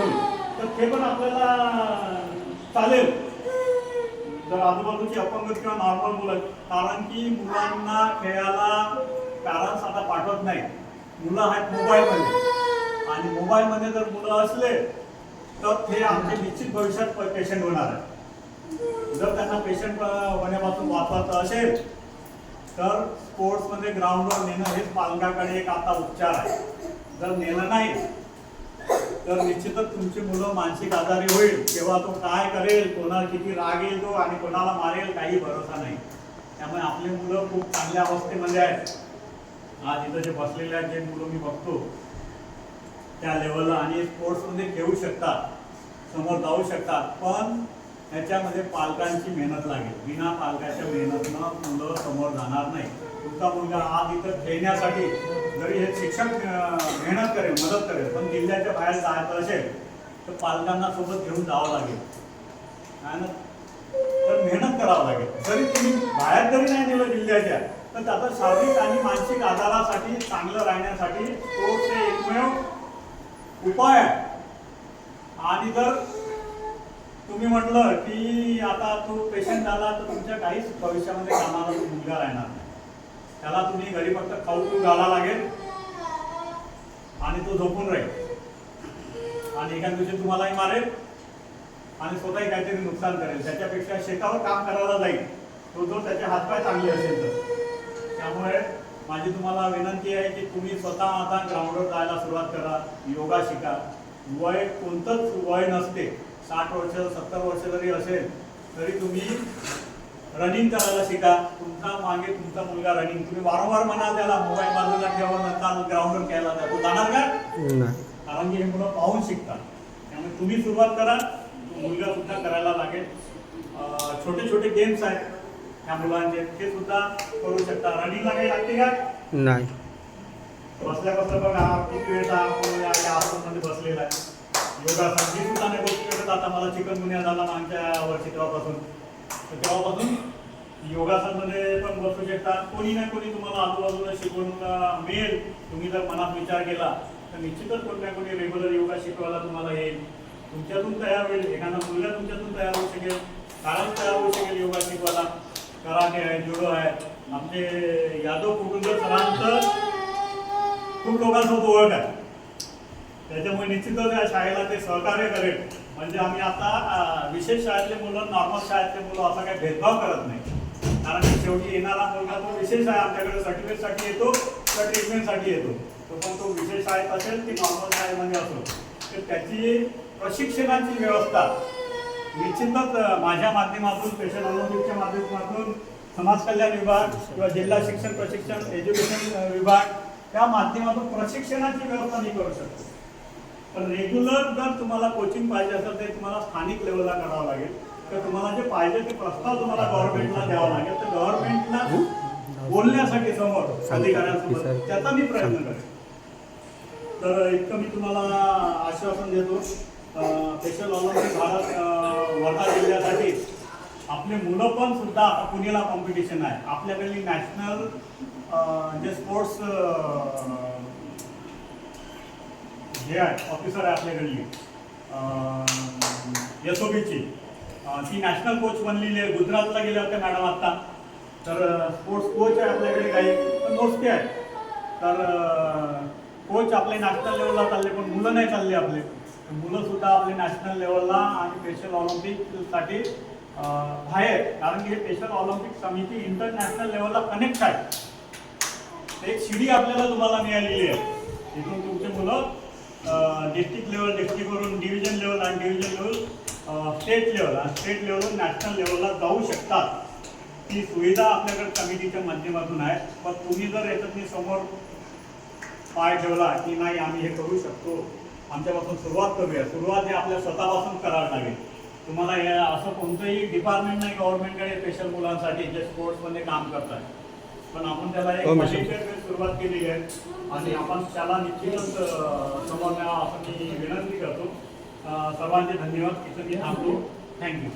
करून तर ते पण आपल्याला चालेल. जर आजूबाजूची अपंगत किंवा नॉर्मल मुलं कारण की मुलांना खेळायला पॅरेंट्स आता पाठवत नाही मुलं आहेत मोबाईलमध्ये आणि मोबाईलमध्ये जर मुलं असले तर ते आमचे निश्चित भविष्यात पेशंट होणार आहे जर त्यांना पेशंट होण्यापासून वाचवायचं असेल तर स्पोर्ट्समध्ये ग्राउंडवर नेणं हेच पालकाकडे एक आता उपचार आहे. जर नेलं नाही तर निश्चितच तुमची मुलं मानसिक आजारी होईल तेव्हा तो काय करेल कोणाला किती राग येईल तो आणि कोणाला मारेल काही भरोसा नाही. त्यामुळे आपली मुलं खूप चांगल्या अवस्थेमध्ये आहेत. आज इथं जे बसलेले आहेत जे मुलं मी बघतो त्या लेवलला आणि स्पोर्ट्समध्ये खेळू शकतात समोर जाऊ शकतात पण याच्यामध्ये पालकांची मेहनत लागेल. विना पालकाच्या मेहनतनं मुलं समोर जाणार नाही. तुमचा मुलगा आज इथं खेळण्यासाठी जरी हे शिक्षक मेहनत करेल मदत करेल पण जिल्ह्याच्या बाहेर जायचं असेल तर पालकांना सोबत घेऊन जावं लागेल. तर मेहनत करावं लागेल. जरी तुम्ही बाहेर जरी नाही नेलं जिल्ह्याच्या तर त्याचा शारीरिक आणि मानसिक आजारासाठी चांगलं राहण्यासाठी तो ते एकमेव उपाय आहे आणि जर तुम्ही म्हटलं की आता तो पेशंट आला तर तुमच्या काहीच भविष्यामध्ये कामाला तो मुलगा राहणार नाही. त्याला तुम्ही घरी फक्त खाऊ पिऊ घाला लागेल आणि तो झोपून राहील. आणि एका दिवशी तुम्हालाही मारेल आणि स्वतःही काहीतरी नुकसान करेल. त्याच्यापेक्षा शेतावर काम करायला जाईल. तो जो त्याचे हातपाय चांगले असेल तर. त्यामुळे माझी तुम्हाला विनंती आहे की तुम्ही स्वतः आता ग्राउंडवर जायला सुरुवात करा योगा शिका. वय कोणतंच वय नसते. साठ वर्ष सत्तर वर्ष जरी असेल तरी तुम्ही रनिंग करायला शिका. तुमचा मागे तुमचा मुलगा रनिंग. तुम्ही वारंवार म्हणाल त्याला मोबाईल बाजूला ठेवा नंतर ग्राउंडवर खेळायला जा. तो जाणार का? कारण की हे मुलं पाहून शिकतात. त्यामुळे तुम्ही सुरुवात करा. मुलगा सुद्धा करायला लागेल. छोटे छोटे गेम्स आहेत ह्या मुलांचे. ते सुद्धा करू शकता. रनिंगला काही लागते का? नाही. बसल्या बसल्या बघा किती आपण या आसनमध्ये बसलेला आहे. योगासन. मी सुद्धा नाही बसू शकत आता मला चिकन गुन्हा झाला मागच्या वर्षी तेव्हापासून. तर तेव्हापासून योगासनमध्ये पण बसू शकता. कोणी ना कोणी तुम्हाला आजूबाजूला शिकवून मिळेल. तुम्ही जर मनात विचार केला तर निश्चितच कोणी ना कोणी रेग्युलर योगा शिकवायला तुम्हाला येईल. तुमच्यातून तयार होईल. एखादा मुलगा तुमच्यातून तयार होऊ शकेल. कारण तयार होऊ शकेल योगा शिकवायला. कराटे आहे जुडो आहे. आमचे यादव कुटुंब सरांचं खूप लोकांसोबत ओळख आहे. त्याच्यामुळे निश्चितच या शाळेला ते सहकार्य करेल. म्हणजे आम्ही आता विशेष शाळेतले मुलं नॉर्मल शाळेतले मुलं असा काही भेदभाव करत नाही. कारण शेवटी येणारा मुलगा तो विशेष आहे आमच्याकडे सर्टिफिकेटसाठी येतो तर ट्रीटमेंटसाठी येतो. तो पण तो विशेष शाळेत असेल की नॉर्मल शाळेमध्ये असो. तर त्याची प्रशिक्षणाची व्यवस्था निश्चितच माझ्या माध्यमातून स्पेशल ऑलिम्पिकच्या माध्यमातून समाज कल्याण विभाग किंवा जिल्हा शिक्षण प्रशिक्षण एज्युकेशन विभाग त्या माध्यमातून प्रशिक्षणाची व्यवस्था मी करू शकतो. पण रेग्युलर जर तुम्हाला कोचिंग पाहिजे असेल तर तुम्हाला स्थानिक लेवलला करावं लागेल. तर तुम्हाला जे पाहिजे ते प्रस्ताव तुम्हाला गव्हर्नमेंटला द्यावा लागेल. तर गव्हर्नमेंटला बोलण्यासाठी समोर अधिकाऱ्यांसोबत त्याचा मी प्रयत्न करेन. तर इतकं मी तुम्हाला आश्वासन देतो. स्पेशल ऑलिम्पिक भारत वर्धा जिल्ह्यासाठी. आपले मुलं पण सुद्धा पुण्याला कॉम्पिटिशन आहे. आपल्याकडली नॅशनल जे स्पोर्ट्स हे आहे ऑफिसर आहे आपल्याकडली एस ओ बीची ती नॅशनल कोच बनलेली आहे गुजरातला गेल्या होत्या मॅडम आत्ता तर स्पोर्ट्स कोच आहे आपल्याकडे काही पण मोजके आहेत तर कोच आपले नॅशनल लेवलला चालले पण मुलं नाही चालले आपले. मुलंसुद्धा आपले नॅशनल लेवलला आणि स्पेशल ऑलिम्पिकसाठी बाहेर. कारण की हे स्पेशल ऑलिम्पिक समिती इंटरनॅशनल लेवलला कनेक्ट आहे. एक शिडी आपल्याला तुम्हाला मिळालेली आहे. इथून तुमचे मुलं डिस्ट्रिक्ट लेवल डिस्ट्रिक्टवरून डिव्हिजन लेवल आणि डिव्हिजन लेवल स्टेट लेवल आणि स्टेट लेवलवरून नॅशनल लेवलला जाऊ शकतात. ती सुविधा आपल्याकडे कमिटीच्या माध्यमातून आहे. पण तुम्ही जर याच्यात समोर पाय ठेवला की नाही आम्ही हे करू शकतो. आमच्यापासून सुरुवात करूया. सुरुवात हे आपल्या स्वतःपासून करावी लागेल. तुम्हाला या असं कोणतंही डिपार्टमेंट नाही गव्हर्नमेंटकडे स्पेशल मुलांसाठी जे स्पोर्ट्समध्ये काम करतात. पण आपण त्याला एक सुरुवात केलेली आहे. आणि आपण त्याला निश्चितच समोर असं मी विनंती करतो. सर्वांचे धन्यवाद. इथं मी थांबतो थँक्यू